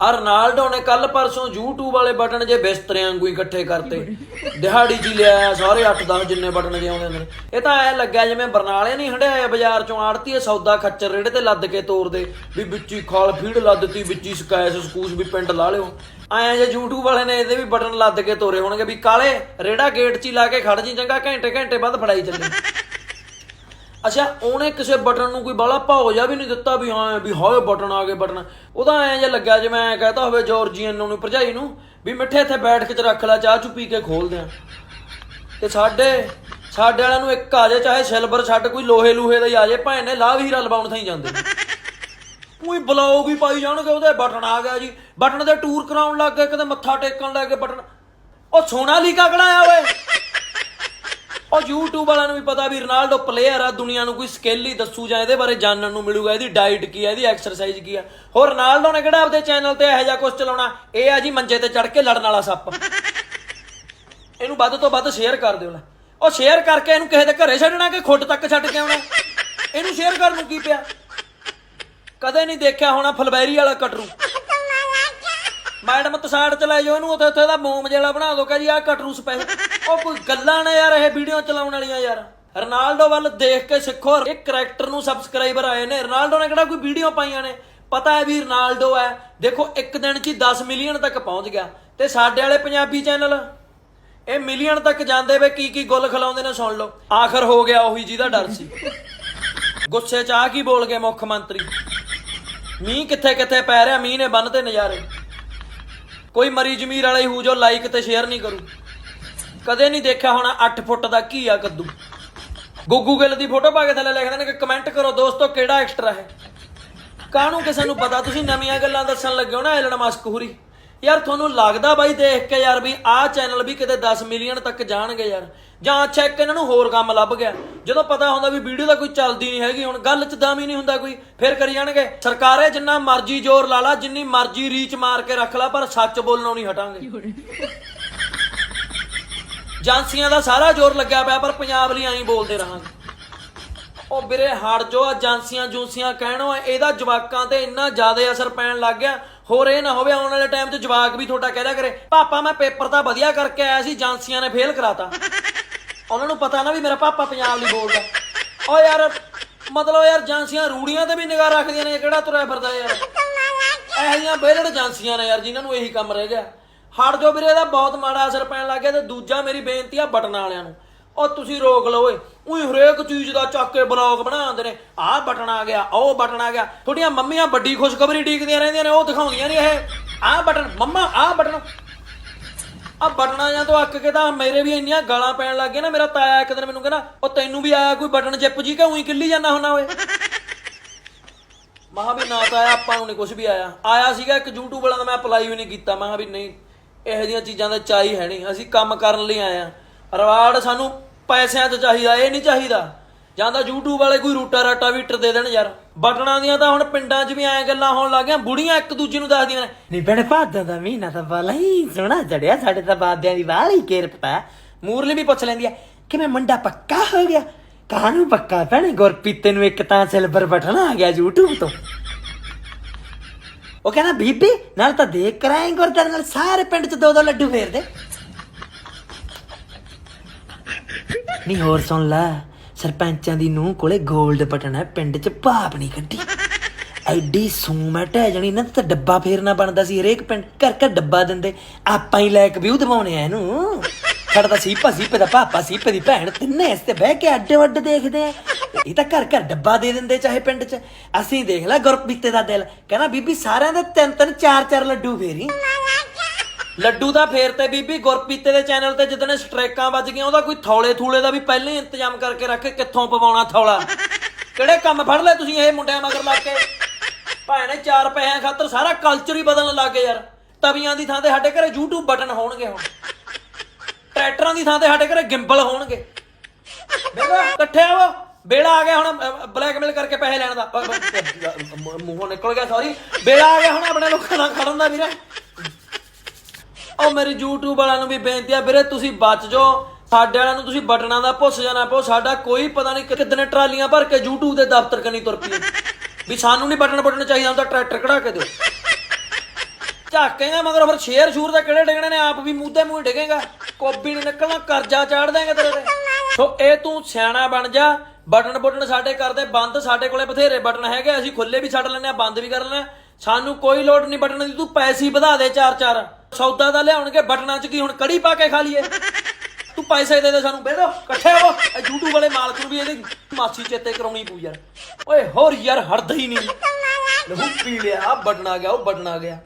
ਆ ਰੋਨਾਲਡੋ ਨੇ ਕੱਲ ਪਰਸੋਂ YouTube ਵਾਲੇ ਬਟਨ ਜੇ ਬਿਸਤਰੇ ਵਾਂਗੂ ਹੀ ਇਕੱਠੇ ਕਰਤੇ। ਦਿਹਾੜੀ 'ਚ ਲਿਆ, ਸਾਰੇ 8-10 ਜਿੰਨੇ ਬਟਨ ਜੇ ਆਉਂਦੇ ਨੇ। ਇਹ ਤਾਂ ਐ ਲੱਗਿਆ ਜਿਵੇਂ ਬਰਨਾਲੇ ਨਹੀਂ ਹੰਡਿਆਇਆ ਬਾਜ਼ਾਰ ਚੋਂ ਆੜਤੀ ਇਹ ਸੌਦਾ ਖੱਚਰ ਰੇੜੇ ਤੇ ਲੱਦ ਕੇ ਤੋਰਦੇ, ਵੀ ਵਿੱਚ ਖਾਲ ਫੀਡ ਲੱਦਤੀ ਵਿੱਚ ਹੀ ਸਕੈਸ ਸਕੂਸ ਵੀ ਪਿੰਡ ਲਾ ਲਿਓ। ਐਂ ਜੇ YouTube ਵਾਲੇ ਨੇ ਇਹਦੇ ਵੀ ਬਟਨ ਲੱਦ ਕੇ ਤੋਰੇ ਹੋਣਗੇ ਵੀ ਕਾਲੇ, ਰੇੜਾ ਗੇਟ 'ਚ ਹੀ ਲਾ ਕੇ ਖੜ ਜੀ, ਚੰਗਾ ਘੰਟੇ ਘੰਟੇ ਬਾਅਦ ਫੜਾਈ ਚੱਲੇ। ਅੱਛਾ, ਉਹਨੇ ਕਿਸੇ ਬਟਨ ਨੂੰ ਕੋਈ ਬਾਲਾ ਭਾਉ ਜਾ ਵੀ ਨਹੀਂ ਦਿੱਤਾ ਵੀ ਹਾਂ, ਵੀ ਹਾਏ ਬਟਨ ਆ ਗਏ ਬਟਨ ਉਹਦਾ ਐਂ ਜਿਹਾ ਲੱਗਿਆ ਜਿਵੇਂ ਐਂ ਕਹਤਾ ਹੋਵੇ ਜਾਰਜੀਅਨ ਨੂੰ, ਭਰਜਾਈ ਨੂੰ, ਵੀ ਮਿੱਠੇ ਇੱਥੇ ਬੈਠ ਕੇ ਚ ਰੱਖ ਲੈ, ਚਾਹ ਚੁ ਪੀ ਕੇ ਖੋਲਦੇ ਆ ਤੇ ਸਾਡੇ ਸਾਡੇ ਵਾਲਿਆਂ ਨੂੰ ਇੱਕ ਆ ਜਾਏ, ਚਾਹੇ ਸਿਲਵਰ ਛੱਡ ਕੋਈ ਲੋਹੇ ਲੂਹੇ ਦਾ ਹੀ ਆ ਜੇ ਭੈਣ ਨੇ ਲਾਭ ਹੀਰਾ ਲਵਾਉਣ ਥਾਈ ਜਾਂਦੇ। ਕੋਈ ਬਲੌਗ ਵੀ ਪਾਈ ਜਾਣਗੇ, ਉਹਦੇ ਬਟਨ ਆ ਗਿਆ ਜੀ। ਬਟਨ ਦੇ ਟੂਰ ਕਰਾਉਣ ਲੱਗ ਗਏ, ਕਦੇ ਮੱਥਾ ਟੇਕਣ ਲੱਗ ਗਏ ਬਟਨ ਉਹ ਸੋਨਾ ਲੀਕਾ ਕਢਾਇਆ ਓਏ। ਉਹ YouTube ਵਾਲਿਆਂ ਨੂੰ ਵੀ ਪਤਾ ਵੀ ਰੋਨਾਲਡੋ ਪਲੇਅਰ ਆ, ਦੁਨੀਆ ਨੂੰ ਕੋਈ ਸਕਿੱਲ ਹੀ ਦੱਸੂ ਜਾਂ ਇਹਦੇ ਬਾਰੇ ਜਾਣਨ ਨੂੰ ਮਿਲੂਗਾ, ਇਹਦੀ ਡਾਈਟ ਕੀ ਆ, ਇਹਦੀ ਐਕਸਰਸਾਈਜ਼ ਕੀ ਆ। ਹੋਰ ਰੋਨਾਲਡੋ ਨੇ ਕਿਹੜਾ ਆਪਦੇ ਚੈਨਲ ਤੇ ਇਹੋ ਜਿਹਾ ਕੁਝ ਚਲਾਉਣਾ? ਇਹ ਆ ਜੀ ਮੰਜੇ ਤੇ ਚੜ ਕੇ ਲੜਨ ਵਾਲਾ ਸੱਪ। ਇਹਨੂੰ ਵੱਧ ਤੋਂ ਵੱਧ ਸ਼ੇਅਰ ਕਰ ਦਿਓ ਨਾ। ਉਹ ਸ਼ੇਅਰ ਕਰਕੇ ਇਹਨੂੰ ਕਿਸੇ ਦੇ ਘਰੇ ਛੱਡਣਾ ਕਿ ਖੁੱਡ ਤੱਕ ਛੱਡ ਕੇ ਆਉਣਾ? ਇਹਨੂੰ ਸ਼ੇਅਰ ਕਰਨ ਨੂੰ ਕੀ ਪਿਆ? ਕਦੇ ਨਹੀਂ ਦੇਖਿਆ ਹੋਣਾ ਫਲਬੈਰੀ ਵਾਲਾ ਕਟਰੂ। ਮੈਡਮ, ਤਸਾੜ ਚ ਲੈ ਜਾਓ ਇਹਨੂੰ, ਉੱਥੇ ਉੱਥੇ ਦਾ ਮੋਮ ਜਿਹੜਾ ਬਣਾ ਦੋ, ਕਹ ਜੀ, ਆਹ ਕਟਰੂ ਸਪੈਸ਼ਲ ਉਹ ਕੋਈ ਗੱਲਾਂ ਨੇ ਯਾਰ ਇਹ ਵੀਡੀਓ ਚਲਾਉਣ ਵਾਲੀਆਂ ਯਾਰ। ਰੋਨਾਲਡੋ ਵੱਲ ਦੇਖ ਕੇ ਸਿੱਖੋ। ਇਹ ਕਰੈਕਟਰ ਨੂੰ ਸਬਸਕ੍ਰਾਈਬਰ ਆਏ ਨੇ। ਰੋਨਾਲਡੋ ਨੇ ਕਿਹੜਾ ਕੋਈ ਵੀਡੀਓ ਪਾਈਆਂ ਨੇ? ਪਤਾ ਹੈ ਵੀ ਰੋਨਾਲਡੋ ਹੈ। ਦੇਖੋ, ਇੱਕ ਦਿਨ ਚ ਹੀ 10 ਮਿਲੀਅਨ ਤੱਕ ਪਹੁੰਚ ਗਿਆ। ਤੇ ਸਾਡੇ ਵਾਲੇ ਪੰਜਾਬੀ ਚੈਨਲ ਇਹ ਮਿਲੀਅਨ ਤੱਕ ਜਾਂਦੇ ਵੇ, ਕੀ ਕੀ ਗੁੱਲ ਖਿਲਾਉਂਦੇ ਨੇ ਸੁਣ ਲਓ। ਆਖਰ ਹੋ ਗਿਆ ਉਹੀ ਜਿਹਦਾ ਡਰ ਸੀ। ਗੁੱਸੇ ਚ ਆ ਕੀ ਬੋਲ ਗਏ ਮੁੱਖ ਮੰਤਰੀ? ਮੀਂਹ ਕਿੱਥੇ ਕਿੱਥੇ ਪੈ ਰਿਹਾ? ਮੀਂਹ ਨੇ ਬੰਨ ਤੇ ਨਜ਼ਾਰੇ। ਕੋਈ ਮਰੀ ਜ਼ਮੀਰ ਵਾਲਾ ਹੀ ਹੂ ਜੋ ਲਾਈਕ ਤੇ ਸ਼ੇਅਰ ਨਹੀਂ ਕਰੂ। ਕਦੇ ਨਹੀਂ ਦੇਖਿਆ ਹੋਣਾ 8 ਫੁੱਟ ਦਾ ਕੀ ਆ ਕੱਦੂ। ਗੁੱਗੂ ਗਿੱਲ ਦੀ ਫੋਟੋ ਪਾ ਕੇ ਥੱਲੇ ਲਿਖਦੇ ਨੇ ਕਿ ਕਮੈਂਟ ਕਰੋ ਦੋਸਤੋ ਕਿਹੜਾ ਐਕਸਟਰਾ ਹੈ। ਕਾਹਨੂੰ ਕਿਸੇ ਨੂੰ ਪਤਾ? ਤੁਸੀਂ ਨਵੀਆਂ ਗੱਲਾਂ ਦੱਸਣ ਲੱਗੇ ਹੋ ਨਾ ਐਲਨ ਮਸਕ ਹੁਰੀ। ਯਾਰ ਤੁਹਾਨੂੰ ਲੱਗਦਾ ਬਾਈ ਦੇਖ ਕੇ ਯਾਰ ਵੀ ਆਹ ਚੈਨਲ ਵੀ ਕਿਤੇ 10 ਮਿਲੀਅਨ ਤੱਕ ਜਾਣਗੇ ਯਾਰ। ਜਾਂ ਅੱਛਾ ਇੱਕ ਇਹਨਾਂ ਨੂੰ ਹੋਰ ਕੰਮ ਲੱਭ ਗਿਆ। ਜਦੋਂ ਪਤਾ ਹੁੰਦਾ ਵੀ ਵੀਡੀਓ ਦਾ ਕੋਈ ਚੱਲਦੀ ਨਹੀਂ ਹੈਗੀ, ਹੁਣ ਗੱਲ 'ਚ ਦਮ ਹੀ ਨਹੀਂ ਹੁੰਦਾ ਕੋਈ, ਫਿਰ ਕਰੀ ਜਾਣਗੇ। ਸਰਕਾਰੇ ਜਿੰਨਾ ਮਰਜ਼ੀ ਜ਼ੋਰ ਲਾ ਲਾ, ਜਿੰਨੀ ਮਰਜ਼ੀ ਰੀਚ ਮਾਰ ਕੇ ਰੱਖ ਲਾ, ਪਰ ਸੱਚ ਬੋਲਣੋਂ ਨਹੀਂ ਹਟਾਂਗੇ। ਏਜੰਸੀਆਂ ਦਾ ਸਾਰਾ ਜ਼ੋਰ ਲੱਗਿਆ ਪਿਆ, ਪਰ ਪੰਜਾਬ ਲਈ ਐਂ ਬੋਲਦੇ ਰਹਾਂਗੇ। ਉਹ ਵੀਰੇ ਹੜ ਜੋ ਏਜੰਸੀਆਂ ਜੂਸੀਆਂ ਕਹਿਣੋ, ਇਹਦਾ ਜਵਾਕਾਂ ਤੇ ਇੰਨਾ ਜ਼ਿਆਦਾ ਅਸਰ ਪੈਣ ਲੱਗ ਗਿਆ। ਹੋਰ ਇਹ ਨਾ ਹੋਵੇ, ਆਉਣ ਵਾਲੇ ਟਾਈਮ 'ਚ ਜਵਾਕ ਵੀ ਤੁਹਾਡਾ ਕਹਿਦਾ ਕਰੇ, ਪਾਪਾ, ਮੈਂ ਪੇਪਰ ਤਾਂ ਵਧੀਆ ਕਰਕੇ ਆਇਆ ਸੀ, ਏਜੰਸੀਆਂ ਨੇ ਫੇਲ ਕਰਾਤਾ। ਉਹਨਾਂ ਨੂੰ ਪਤਾ ਨਾ ਵੀ ਮੇਰਾ ਪਾਪਾ ਪੰਜਾਬ ਲਈ ਬੋਲਦਾ ਓ ਯਾਰ, ਮਤਲਬ ਯਾਰ ਏਜੰਸੀਆਂ ਰੂੜੀਆਂ ਤੇ ਵੀ ਨਿਗਾਹ ਰੱਖਦੀਆਂ ਨੇ ਕਿਹੜਾ ਤੁਰਿਆ ਫਿਰਦਾ ਯਾਰ? ਇਹੋ ਜਿਹੀਆਂ ਬੇਲੜ ਏਜੰਸੀਆਂ ਨੇ ਯਾਰ, ਜਿਨ੍ਹਾਂ ਨੂੰ ਇਹੀ ਕੰਮ ਰਹਿ ਗਿਆ। ਹਟ ਜੋ ਵੀਰੇ, ਇਹਦਾ ਬਹੁਤ ਮਾੜਾ ਅਸਰ ਪੈਣ ਲੱਗ ਗਿਆ ਤੇ ਦੂਜਾ ਮੇਰੀ ਬੇਨਤੀ ਆ ਬਟਨਾਂ ਵਾਲਿਆਂ ਨੂੰ। ਉਹ ਤੁਸੀਂ ਰੋਕ ਲਓ ਓਏ। ਉਹੀ ਹਰੇਕ ਚੀਜ਼ ਦਾ ਚੱਕ ਕੇ ਬਲੌਗ ਬਣਾਉਂਦੇ ਨੇ। ਆਹ ਬਟਨ ਆ ਗਿਆ, ਉਹ ਬਟਨ ਆ ਗਿਆ। ਤੁਹਾਡੀਆਂ ਮੰਮੀਆਂ ਵੱਡੀ ਖੁਸ਼ਖਬਰੀ ਡੀਕਦੀਆਂ ਰਹਿੰਦੀਆਂ ਨੇ, ਉਹ ਦਿਖਾਉਂਦੀਆਂ ਨਹੀਂ ਇਹ। ਆਹ ਬਟਨ, ਮੰਮਾ ਆਹ ਬਟਨ। ਆ ਬਟਨਾਂ ਜਾਂ ਤੋਂ ਅੱਕ ਕੇ ਤਾਂ ਮੇਰੇ ਵੀ ਇੰਨੀਆਂ ਗਾਲਾਂ ਪੈਣ ਲੱਗ ਗਈਆਂ ਨਾ। ਮੇਰਾ ਤਾਇਆ ਇੱਕ ਦਿਨ ਮੈਨੂੰ ਕਹਿੰਦਾ, ਉਹ ਤੈਨੂੰ ਵੀ ਆਇਆ ਕੋਈ ਬਟਨ ਚਿੱਪ ਜੀ ਕਿ ਉਹੀ ਕਿੱਲੀ ਜਾਂਦਾ ਹੁੰਦਾ ਓਏ? ਮਹਾ ਵੀ ਨਾ ਤਾਂ ਆਇਆ, ਆਪਾਂ ਨੂੰ ਨਹੀਂ ਕੁਝ ਵੀ ਆਇਆ। ਆਇਆ ਸੀਗਾ ਇੱਕ YouTube ਵਾਲਾ ਦਾ, ਮੈਂ ਅਪਲਾਈ ਵੀ ਨਹੀਂ ਕੀਤਾ। ਮੈਂ ਕਿਹਾ ਵੀ ਨਹੀਂ। ਇਹੋ ਜਿਹੀਆਂ ਚੀਜ਼ਾਂ ਦਾ ਚਾਹੀ ਹੈ ਨਹੀਂ। ਅਸੀਂ ਕੰਮ ਕਰਨ ਲਈ ਆਏ ਆ ਰਿਵਾਰਡ ਸਾਨੂੰ ਪੈਸਿਆਂ 'ਚ ਚਾਹੀਦਾ, ਇਹ ਨਹੀਂ ਚਾਹੀਦਾ। ਜਾਂ ਤਾਂ YouTube ਵਾਲੇ ਕੋਈ ਰੂਟਾ ਰਾਟਾ ਵੀਟਰ ਦੇ ਦੇਣ ਯਾਰ। ਬਟਨਾਂ ਦੀਆਂ ਤਾਂ ਹੁਣ ਪਿੰਡਾਂ 'ਚ ਵੀ ਐਂ ਗੱਲਾਂ ਹੋਣ ਲੱਗ ਗਈਆਂ। ਬੁੜੀਆਂ ਇੱਕ ਦੂਜੇ ਨੂੰ ਦੱਸਦੀਆਂ ਨੇ ਨਹੀਂ ਭੈਣੇ, ਭਾਦਾਂ ਦਾ ਮਹੀਨਾ ਤਾਂ ਵਾਲਾ ਹੀ ਸੋਹਣਾ ਚੜਿਆ ਸਾਡੇ ਤਾਂ ਬਾਦਿਆਂ ਦੀ ਵਾਲੀ ਕਿਰਪਾ ਮੂਰਲੀ ਵੀ ਪੁੱਛ ਲੈਂਦੀ ਆ ਕਿਵੇਂ ਮੁੰਡਾ ਪੱਕਾ ਹੋ ਗਿਆ? ਕਾਹਨੂੰ ਪੱਕਾ ਭੈਣੇ? ਗੁਰਪੀਤੇ ਨੂੰ ਇੱਕ ਤਾਂ ਸਿਲਵਰ ਬਟਨ ਆ ਗਿਆ YouTube ਤੋਂ। ਉਹ ਕਹਿੰਦਾ, ਬੀਬੀ, ਨਾਲ ਤਾਂ ਦੇਖ ਕਰਾਏ ਗੁਰ ਤੇਰੇ ਨਾਲ, ਸਾਰੇ ਪਿੰਡ ਚ ਦੋ ਦੋ ਲੱਡੂ ਫੇਰ ਦੇ ਨਹੀਂ ਹੋਰ ਸੁਣ ਲੈ, ਸਰਪੰਚਾਂ ਦੀ ਨੂੰਹ ਕੋਲੇ 골ਡ ਬਟਨ ਹੈ, ਪਿੰਡ ਚ ਭਾਪ ਨਹੀਂ ਕੱਢੀ। ਐਡੀ ਸੂਮਟ ਹੈ ਜਣੀ ਨਾ ਤਾਂ ਡੱਬਾ ਫੇਰਨਾ ਬਣਦਾ ਸੀ, ਹਰੇਕ ਪਿੰਡ ਘਰ ਘਰ ਡੱਬਾ ਦਿੰਦੇ। ਆਪਾਂ ਹੀ ਲੈ ਕੇ ਵਿਊ ਦਿਵਾਉਣੇ ਆ ਇਹਨੂੰ। ਖੜਦਾ ਸੀਪਾ ਸੀਪੇ ਦਾ ਪਾਪਾ ਸੀਪੇ ਦੀ ਭੈਣ, ਤਿੰਨੇ ਇਸ ਤੇ ਬਹਿ ਕੇ ਅੱਡੇ ਵੱਡ ਦੇਖਦੇ ਆ। ਇਹ ਤਾਂ ਘਰ ਘਰ ਡੱਬਾ ਦੇ ਦਿੰਦੇ ਚਾਹੇ ਪਿੰਡ 'ਚ। ਅਸੀਂ ਦੇਖ ਲੈ ਗੁਰਪੀਤੇ ਦਾ ਦਿਲ। ਕਹਿੰਦਾ, ਬੀਬੀ ਸਾਰਿਆਂ ਦੇ ਤਿੰਨ ਤਿੰਨ, ਚਾਰ ਚਾਰ ਲੱਡੂ ਫੇਰੀ। ਲੱਡੂ ਦਾ ਫੇਰ ਤੇ ਬੀਬੀ ਗੁਰਪੀਤੇ ਦੇ ਚੈਨਲ ਤੇ ਜਦੋਂ ਸਟ੍ਰੈਕਾਂ ਵੱਜ ਗਈਆਂ, ਉਹਦਾ ਕੋਈ ਥੌਲੇ ਥੂਲੇ ਦਾ ਵੀ ਪਹਿਲਾਂ ਹੀ ਇੰਤਜ਼ਾਮ ਕਰਕੇ ਰੱਖੇ ਕਿੱਥੋਂ ਪਵਾਉਣਾ ਥੌਲਾ। ਕਿਹੜੇ ਕੰਮ ਫੜ ਲਏ ਤੁਸੀਂ ਇਹ ਮੁੰਡਿਆਂ ਮਗਰ ਲੱਗ ਕੇ? ਭਾਣੇ, ਚਾਰ ਪੈਸਿਆਂ ਖਾਤਰ ਸਾਰਾ ਕਲਚਰ ਹੀ ਬਦਲਣ ਲੱਗ ਗਏ ਯਾਰ। ਤਵੀਆਂ ਦੀ ਥਾਂ ਤੇ ਸਾਡੇ ਘਰੇ YouTube ਬਟਨ ਹੋਣਗੇ ਹੁਣ। ਟਰੈਕਟਰਾਂ ਦੀ ਥਾਂ ਤੇ ਸਾਡੇ ਘਰੇ ਗਿੰਬਲ ਹੋਣਗੇ। ਬੇਗਾ ਇਕੱਠੇ ਆਵੋ। ਬੇੜਾ ਆ ਗਿਆ ਹੁਣ ਬਲੈਕਮੇਲ ਕਰਕੇ ਪੈਸੇ ਲੈਣ ਦਾ। ਅ, ਅ, ਅ, ਮੂੰਹੋਂ ਨਿਕਲ ਗਿਆ ਸੌਰੀ ਬੇੜਾ ਆ ਗਿਆ ਹੁਣ ਆਪਣੇ ਲੋਕਾਂ ਨਾਲ ਖੜਨ ਦਾ ਵੀਰੇ। ਉਹ ਮੇਰੀ YouTube ਵਾਲਿਆਂ ਨੂੰ ਵੀ ਬੇਨਤੀ ਆ ਵੀਰੇ ਤੁਸੀਂ ਬਚ ਜਾਓ। ਸਾਡੇ ਵਾਲਿਆਂ ਨੂੰ ਤੁਸੀਂ ਬਟਨਾਂ ਦਾ ਭੁੱਸ ਜਾਣਾ ਪਓ। ਸਾਡਾ ਕੋਈ ਪਤਾ ਨਹੀਂ ਕਿਦਨੇ ਟਰਾਲੀਆਂ ਭਰ ਕੇ YouTube ਦੇ ਦਫ਼ਤਰ ਕਨੀ ਤੁਰ ਪਈ ਵੀ ਸਾਨੂੰ ਨਹੀਂ ਬਟਨ ਬਟਨ ਚਾਹੀਦਾ ਹੁੰਦਾ ਟਰੈਕਟਰ ਕਢਾ ਕੇ ਦਿਓ। ਝਾਕੇਗਾ ਮਗਰ ਫਿਰ ਸ਼ੇਰ ਸ਼ੂਰ ਦਾ ਕਿਹੜੇ ਡਿੱਗਣੇ ਨੇ? ਆਪ ਵੀ ਮੂਧੇ ਮੂੰਹ ਡਿਗੇਗਾ। ਕੋਬੀ ਨਹੀਂ ਨਿਕਲਣਾ, ਕਰਜ਼ਾ ਚਾੜ ਦੇਂਗੇ ਤੇਰੇ ਤੇ। ਸੋ ਇਹ ਤੂੰ ਸਿਆਣਾ ਬਣ ਜਾ, ਬਟਨ ਬਟਨ ਸਾਡੇ ਕਰਦੇ ਬੰਦ, ਸਾਡੇ ਕੋਲੇ ਬਥੇਰੇ ਬਟਨ ਹੈਗੇ, ਅਸੀਂ ਖੁੱਲੇ ਵੀ ਛੱਡ ਲੈਂਦੇ ਆ ਬੰਦ ਵੀ ਕਰ ਲੈਂਦੇ ਸਾਨੂੰ ਕੋਈ ਲੋੜ ਨਹੀਂ ਬਟਨ ਦੀ, ਤੂੰ ਪੈਸੇ ਵਧਾ ਦੇ ਚਾਰ ਚਾਰ। ਸੌਦਾ ਦਾ ਲਿਆਉਣਗੇ, ਬਟਨਾਂ 'ਚ ਕੀ ਹੁਣ ਕੜੀ ਪਾ ਕੇ ਖਾ ਲਈਏ? ਤੂੰ ਪੈਸੇ ਦੇ ਦੇ ਸਾਨੂੰ ਬੇਦੋ ਇਕੱਠੇ ਹੋ। ਇਹ YouTube ਵਾਲੇ ਮਾਲਕ ਨੂੰ ਵੀ ਇਹਦੀ ਮਾਸੀ ਚੇਤੇ ਕਰਾਉਣੀ ਪਊ ਯਾਰ। ਓਏ ਹੋਰ ਯਾਰ ਹੜਦਾ ਹੀ ਨਹੀਂ। ਲਹੂ ਪੀ ਲਿਆ ਬਟਨ ਆ ਗਿਆ, ਉਹ ਬਟਨ ਗਿਆ।